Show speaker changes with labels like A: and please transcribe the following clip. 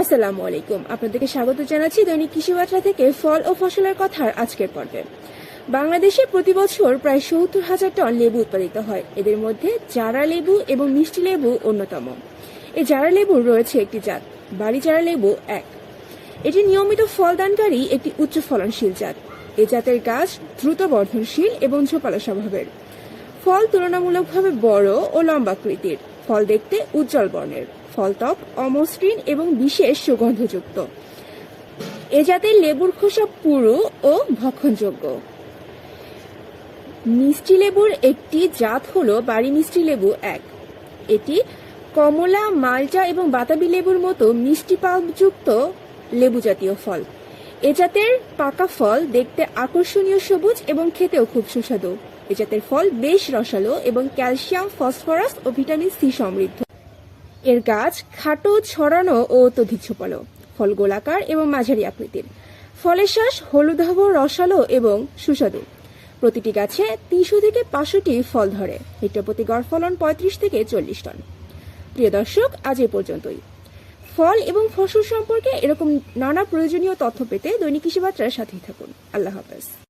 A: আসসালামু আলাইকুম। আপনাদেরকে স্বাগত জানাচ্ছি দৈনিক কৃষি বার্তা থেকে ফল ও ফসলের কথার আজকের পর্বে। বাংলাদেশে প্রতি বছর প্রায় সত্তর হাজার টন লেবু উৎপাদিত হয়। এদের মধ্যে জারা লেবু এবং মিষ্টি লেবু অন্যতম। এই জারা লেবুর রয়েছে একটি জাত বাড়ি জারা লেবু এক। এটি নিয়মিত ফলদানকারী একটি উচ্চ ফলনশীল জাত। এ জাতের গাছ দ্রুত বর্ধনশীল এবং ঝোপালো স্বভাবের। ফল তুলনামূলকভাবে বড় ও লম্বাকৃতির ফল দেখতে উজ্জ্বল বর্ণের। ফলত্বক অমসৃণ এবং বিশেষ সুগন্ধযুক্ত। এ জাতের লেবুর খোসা পুরু ও ভক্ষণযোগ্য। মিষ্টি লেবুর একটি জাত হল বাড়ি মিষ্টি লেবু এক। এটি কমলা মালটা এবং বাতাবি লেবুর মতো মিষ্টি পাল্পযুক্ত লেবু জাতীয় ফল। এ জাতের পাকা ফল দেখতে আকর্ষণীয় সবুজ এবং খেতেও খুব সুস্বাদু। এ জাতের ফল বেশ রসালো এবং ক্যালসিয়াম, ফসফরাস ও ভিটামিন সি সমৃদ্ধ। এর গাছ খাটো, ছড়ানো ও অত্যধিক ছোপালো ফল গোলাকার এবং মাঝারি আকৃতির। ফলের শ্বাস হলুদাভ রসালো এবং সুস্বাদু। প্রতিটি গাছে তিনশো থেকে পাঁচশোটি ফল ধরে। হেক্টর প্রতি গড় ফলন পঁয়ত্রিশ থেকে চল্লিশ টন। প্রিয় দর্শক, আজ এ পর্যন্তই। ফল এবং ফসল সম্পর্কে এরকম নানা প্রয়োজনীয় তথ্য পেতে দৈনিক কৃষি বার্তার সাথেই থাকুন। আল্লাহ হাফেজ।